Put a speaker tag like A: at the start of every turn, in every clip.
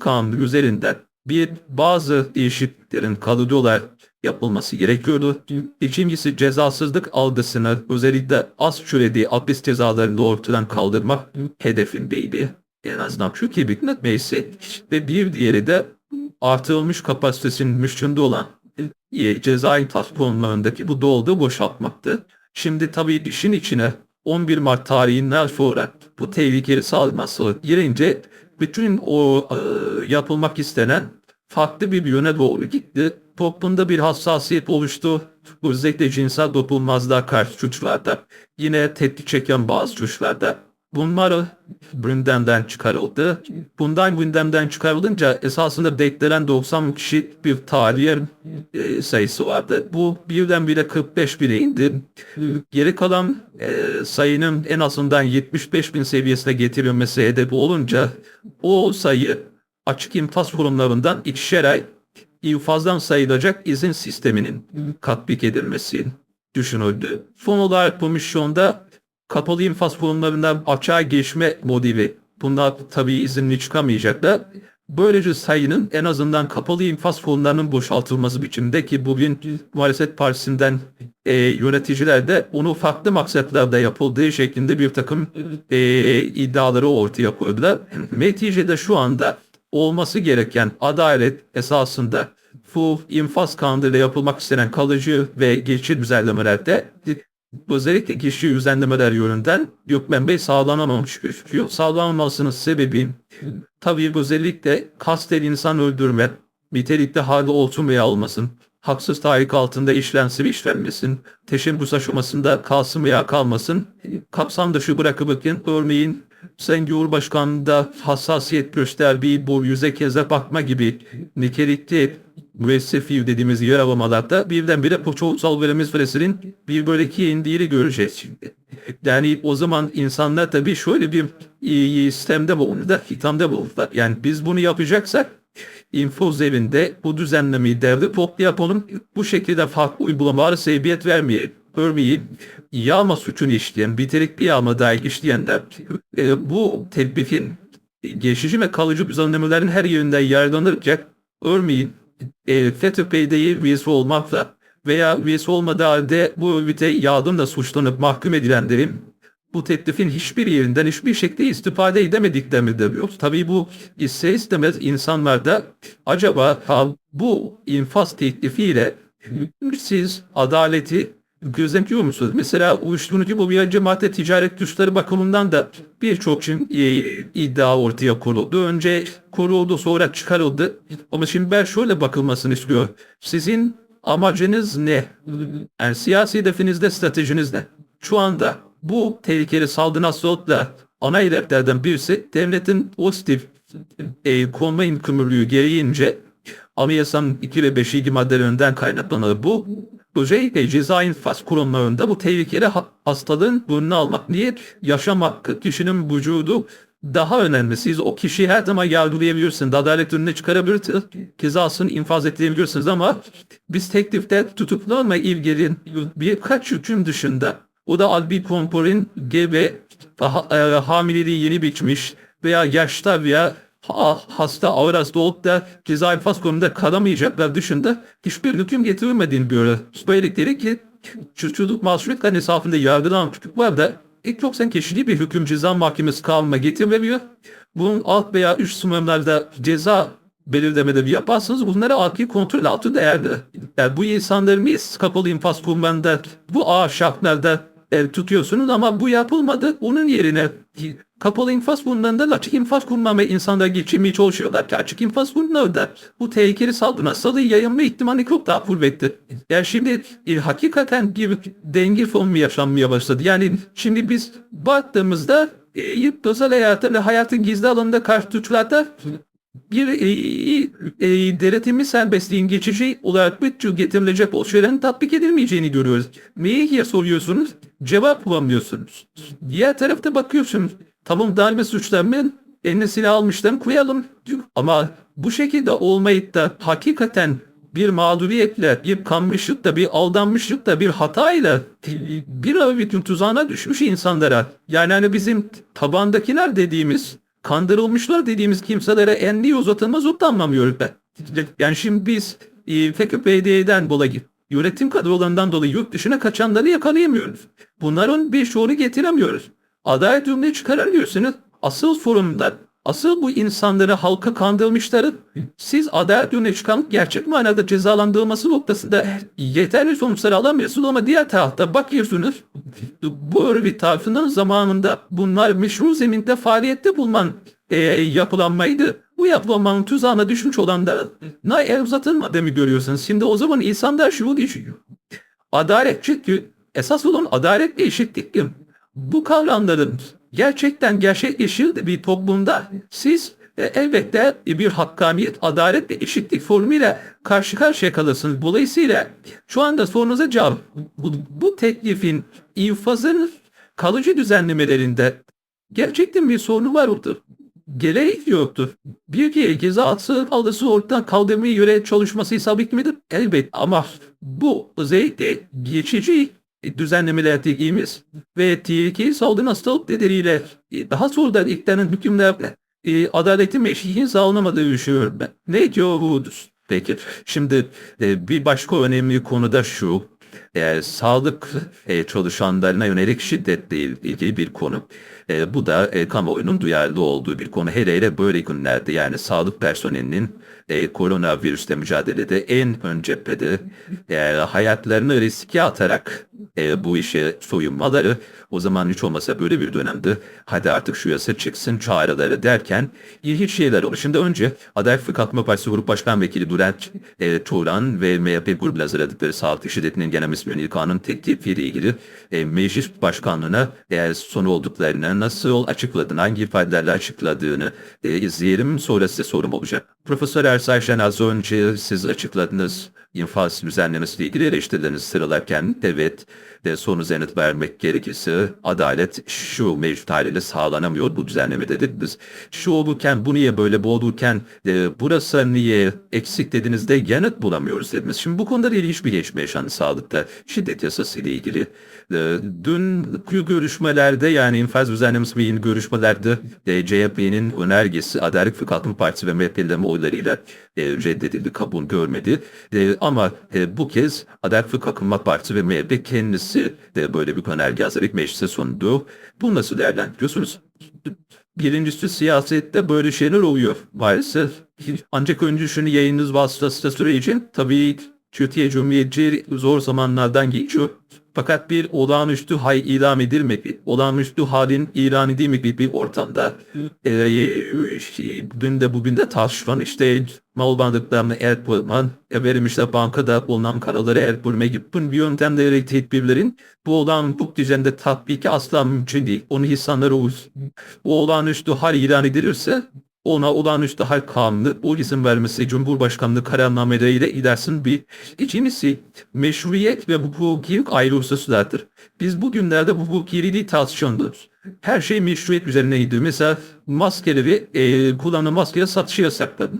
A: kanunu üzerinden bir bazı değişikliklerin kalıcı olarak yapılması gerekiyordu. İkincisi cezasızlık algısını özellikle az süreli hapis cezalarını ortadan kaldırmak hedefindeydi. En azından Büyük Millet Meclisi ve bir diğeri de artırılmış kapasitesinin müşkünde olan ceza infaz konularındaki bu doldu boşaltmaktı. Şimdi tabii işin içine 11 Mart tarihinden sonra bu tehlikeli saldırması girince bütün o e, yapılmak istenen farklı bir yöne doğru gitti. Toplumda bir hassasiyet oluştu. Özellikle cinsel dokunulmazlığa karşı suçlarda. Yine tehdit çeken bazı suçlarda. Bunlar gündemden çıkarıldı. Bundan gündemden çıkarılınca esasında beklenen 90 kişi bir tarihi e, sayısı vardı. Bu birdenbire 45 bine indi. Geri kalan e, sayının en azından 75 bin seviyesine getirilmesi hedefi olunca o sayı açık infaz kurumlarından ikişer ay infazdan sayılacak izin sisteminin tatbik edilmesi düşünüldü. Son olarak bu misyonda kapalı infaz kurumlarından açığa geçme modeli. Bunlar tabii izinli çıkamayacaklar. Böylece sayının en azından kapalı infaz kurumlarının boşaltılması biçimde ki bugün Muhalefet Partisi'nden e, yöneticiler de onu farklı maksatlarda yapıldığı şeklinde bir takım e, iddiaları ortaya koydular. Neticede şu anda olması gereken adalet esasında bu infaz kanunuyla yapılmak istenen kalıcı ve geçici düzenlemelerde özellikle kişi düzenlemeler yönünden Gökmen Bey sağlanamamış gözüküyor. Sağlanmamasının sebebi tabii özellikle kasten insan öldürme, nitelikte halde olsun veya haksız tahrik altında işlensin işlenmesin, teşebbüs aşamasında kalsın veya kalmasın, kapsam dışı bırakılırken örneğin Sayın Cumhurbaşkanı'nda hassasiyet gösterdiği bu yüze keze bakma gibi nitelikli müessefi dediğimiz yer alamalarda birdenbire Poçoğuzal verimiz süresinin bir böleki indiğini göreceğiz şimdi. Yani o zaman insanlar tabii şöyle bir iyi sistemde bulundular, hitamda bulundular. Yani biz bunu yapacaksak infaz evinde bu düzenlemeyi devre toplu yapalım. Bu şekilde farklı uygulamalara sebebiyet vermeyelim. Örneğin yağma suçunu işleyen, biterik bir yağma dair işleyenler e, bu tedbirin geçici ve kalıcı düzenlemelerin her yerinden yararlanırken örneğin e, FETÖ PYD'yi üyesi olmakla veya üyesi olmadığı halde bu örgüte yardımla suçlanıp mahkum edilenlerin bu teklifin hiçbir yerinden hiçbir şekilde istifade edemediklerini de biliyoruz. Tabii bu ister istemez insanlarda acaba bu infaz teklifiyle siz adaleti gözlemliyor musunuz? Mesela uyuşturucu bir madde ticaret güçleri bakımından da birçok için e, iddia ortaya konuldu. Önce kuruldu sonra çıkarıldı. Ama şimdi ben şöyle bakılmasını istiyorum. Sizin amacınız ne? Yani siyasi hedefinizde stratejiniz ne? Şu anda bu tehlikeli saldırı hastalıkla ana hedeflerden birisi devletin pozitif e, konma yükümlülüğü gereğince Anayasanın 2 ve 5. maddelerinden kaynaklanır bu. Özellikle ceza infaz kurumlarında bu tehlikeli ha- hastalığın burnunu almak niye yaşam hakkı kişinin vücudu daha önemli. Siz o kişiyi her zaman yargılayabilirsiniz. Adalet önüne çıkarabilirsiniz. Cezasını infaz ettirebilirsiniz ama biz teklifte tutuklama ilgili birkaç hüküm dışında o da albi komporin gebe ha, hamileliği yeni bitmiş veya yaşta veya ha, hasta ağır hasta olup da ceza infaz konumunda kalamayacaklar dışında hiçbir hüküm getirilmediğini böyle söyledikleri ki çocuk mahsuriyet hesabında yargılanan çocuk var da ilk çok sen kişiliği bir hüküm ceza mahkemesi kanununa getirmiyor. Bunun alt veya üst sınırlarda ceza belirlemeleri yaparsanız bunları adli kontrol altında yerde. Yani bu insanları biz kapalı infaz kurumlarında bu ağır şartlarda el tutuyorsunuz ama bu yapılmadı. Onun yerine kapalı infaz kurumlarında açık infaz kurumlarına insanlar geçirmeye çalışıyorlar. Açık infaz kurumlarında bu tehlikeli saldırı hastalığı yayılma ihtimali çok daha kuvvetli. Yani şimdi e, hakikaten bir denge formu yaşanmaya başladı. Yani şimdi biz baktığımızda e, özel hayatı ve hayatın gizli alanında karşı suçlarda bir e, e, denetimli serbestliğin geçici olarak bütçe getirilecek o şeylerin tatbik edilmeyeceğini görüyoruz. Neye soruyorsunuz? Cevap bulamıyorsunuz. Diğer tarafta bakıyorsunuz. Tamam darbe suçlanmayan eline silah almışlar koyalım. Ama bu şekilde olmayıp da hakikaten bir mağduriyetle, bir kanmışlıkla, bir aldanmışlıkla, bir hatayla bir örgütün tuzağına düşmüş insanlara. Yani hani bizim tabandakiler dediğimiz kandırılmışlar dediğimiz kimselere enli uzatılmaz utanmamıyoruz ben. Yani şimdi biz e, FKPD'den dolayı yönetim kadrolarından dolayı yurt dışına kaçanları yakalayamıyoruz. Bunların bir şuuru getiremiyoruz. Adalet ürünü çıkaramıyorsunuz. Asıl sorunlar, asıl bu insanları halka kandırmışları siz adalet ürünü çıkan gerçek manada cezalandırılması noktasında yeterli sonuçlar alamıyorsunuz ama diğer tarafta bakıyorsunuz bu örgüt tarafından zamanında bunlar meşru zeminde faaliyette bulunan e, yapılanmaydı. Bu yapılanmanın tuzağına düşmüş olanlar na el uzatılmadı mı görüyorsunuz? Şimdi o zaman insanlar şunu düşünüyor. Adalet çünkü esas olan adalet ve eşitlik. Bu kavramların gerçekten gerçekleşir bir toplumda siz e, elbette bir hakkaniyet, adalet ve eşitlik formuyla karşı karşıya kalırsınız. Dolayısıyla şu anda sorunuza cevap bu, bu teklifin infazın kalıcı düzenlemelerinde gerçekten bir sorunu var oldu. Gerek yoktur. Bir kere ceza atsı aldısı ortadan kaldırmaya göre çalışması isabet midir? Elbet ama bu özellikle geçici düzenlemeler dediğimiz ve tehlikeli salgın hastalık nedeniyle daha sonradan iktidaren hükümlerle e, adaletin meşriğin sağlanamadığı düşünüyorum ben. Ne diyor budur? Peki şimdi e, bir başka önemli konu da şu. E, sağlık e, çalışanlarına yönelik şiddetle ilgili bir konu. E, bu da e, kamuoyunun duyarlı olduğu bir konu. Hele hele böyle günlerde yani sağlık personelinin e, koronavirüsle mücadelede en ön cephede e, hayatlarını riske atarak e, bu işe soyunmaları o zaman hiç olmasa böyle bir dönemde hadi artık şu yasa çıksın çağrıları derken ilginç şeyler olur. Şimdi önce Adalet ve Kalkınma Partisi Grup Başkan Vekili Bülent e, Turan ve MHP grubuyla hazırladıkları sağlık şiddetinin genel müdürlüğü kanun teklifiyle ilgili e, meclis başkanlığına e, sonu olduklarını nasıl açıkladığını, hangi ifadelerle açıkladığını e, izleyelim. Sonra size sorum olacak. Profesör Ersay Şen az önce siz açıkladınız infaz düzenlemesiyle ilgili eleştirilerinizi sıralarken evet de sonuza yanıt vermek gerekirse adalet şu mevcut haliyle sağlanamıyor bu düzenlemede dediniz. Şu olurken bu niye böyle bu olurken e, burası niye eksik dediniz de yanıt bulamıyoruz dediniz. Şimdi bu konuda ilginç bir gelişme yaşandı sağlıkta şiddet yasası ile ilgili. E, dün görüşmelerde yani infaz düzenlemesi ve yeni görüşmelerde e, CHP'nin önergesi Adalet ve Kalkınma Partisi ve MHP'lerin oylarıyla e, reddedildi, kabul görmedi. E, ama e, bu kez Adalet Kalkınma Partisi ve MHP kendisi de böyle bir önerge hazırlayıp meclise sundu. Bu nasıl değerlendiriyorsunuz? Birincisi siyasette böyle şeyler oluyor maalesef. Ancak önce şunu yayınınız vasıtasıyla söyleyeceğim. Tabii Türkiye Cumhuriyeti zor zamanlardan geçiyor. Fakat bir olağanüstü hay ilan edilmek, olağanüstü halin ilan edilmek bir ortamda e, dün de bugün de tartışılan işte mal bandıklarını el bulman, efendim işte bankada bulunan karaları el bulma gibi bir yöntemleri tedbirlerin bu olan hukuk düzeninde tatbiki asla mümkün değil. Onu insanlar o, o olağanüstü hal ilan edilirse ona olağanüstü hal kanunu bu izin vermesi Cumhurbaşkanlığı kararnameleriyle ilersin bir ikincisi meşruiyet ve hukukilik ayrı hususlardır. Biz bugünlerde bu hukukiliği tartışıyoruz. Her şey meşruiyet üzerine gidiyor. Mesela maskeleri, e, kullanılan maskeye satışı yasakladı.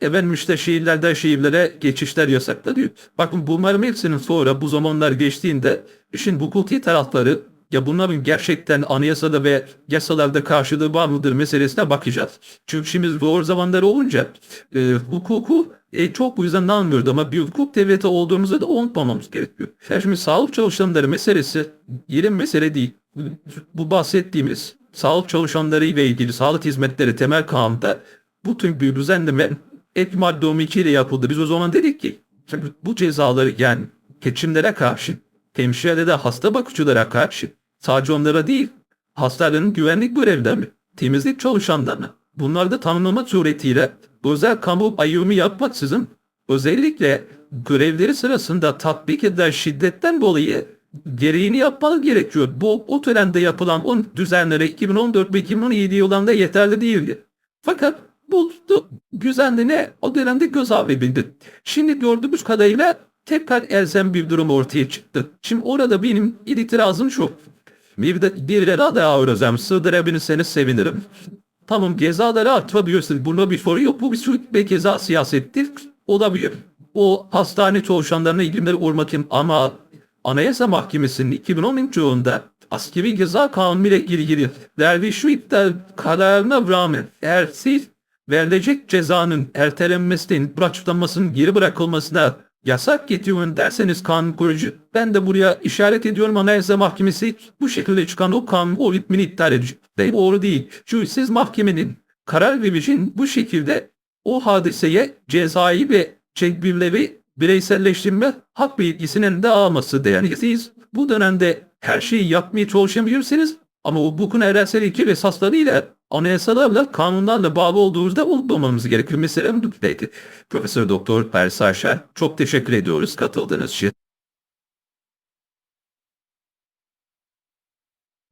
A: Efendim işte şehirlerden şehirlere geçişler yasakladı. Bakın bunların hepsinin sonra bu zamanlar geçtiğinde işin hukuki tarafları ya bunların gerçekten anayasada ve yasalarda karşılığı var mıdır meselesine bakacağız. Çünkü şimdi zor zamanlar olunca e, hukuku e, çok bu yüzden anlıyoruz ama bir hukuk devleti olduğumuzu da unutmamamız gerekiyor. Yani şimdi sağlık çalışanları meselesi yeni mesele değil. Bu bahsettiğimiz sağlık çalışanları ile ilgili sağlık hizmetleri temel kanunda bu tür bir düzenleme ek madde 12 ile yapıldı. Biz o zaman dedik ki bu cezaları yani geçimlere karşı hemşirelere hasta bakıcılara karşı sadece onlara değil hastaların güvenlik görevlileri, temizlik çalışanlarına bunlar da tanımlama suretiyle özel kamu ayrımı yapmaksızın özellikle görevleri sırasında tatbik edilen şiddetten dolayı gereğini yapmalı gerekiyor. Bu o dönemde yapılan o düzenlere 2014 ve 2017 yılında yeterli değildi. Fakat bu düzenli o dönemde göz edildi. Şimdi gördüğümüz kadarıyla tekrar elzem bir durum ortaya çıktı. Şimdi orada benim itirazım şu. Bir de bir de daha öğrensem sığdırabilirseniz sevinirim. Tamam cezaları arttırabilirsiniz. Bunda bir sorun yok. Bu bir suç ve ceza siyasettir. Olabilir. O hastane çalışanlarına ilimleri için ama Anayasa Mahkemesi'nin 2013 yılında askeri ceza kanunu ile ilgili derviş iptal kararına rağmen eğer siz verilecek cezanın ertelenmesinin, bırakılmasının geri bırakılmasına yasak getiriyorum derseniz kanun kurucu. Ben de buraya işaret ediyorum Anayasa Mahkemesi bu şekilde çıkan o kanun o ritmini iptal edecek. Ve doğru değil. Çünkü siz mahkemenin karar vericinin bu şekilde o hadiseye cezai ve tedbirleri bireyselleştirme hak bilgisinin de alması siz bu dönemde her şeyi yapmaya çalışabilirsiniz ama o hukukun evrensel ilke ve esaslarıyla anayasalarla kanunlarla bağlı olduğunuzda unutmamamız gerekir. Mesela Profesör Doktor Pers Ayşer çok teşekkür ediyoruz katıldığınız için.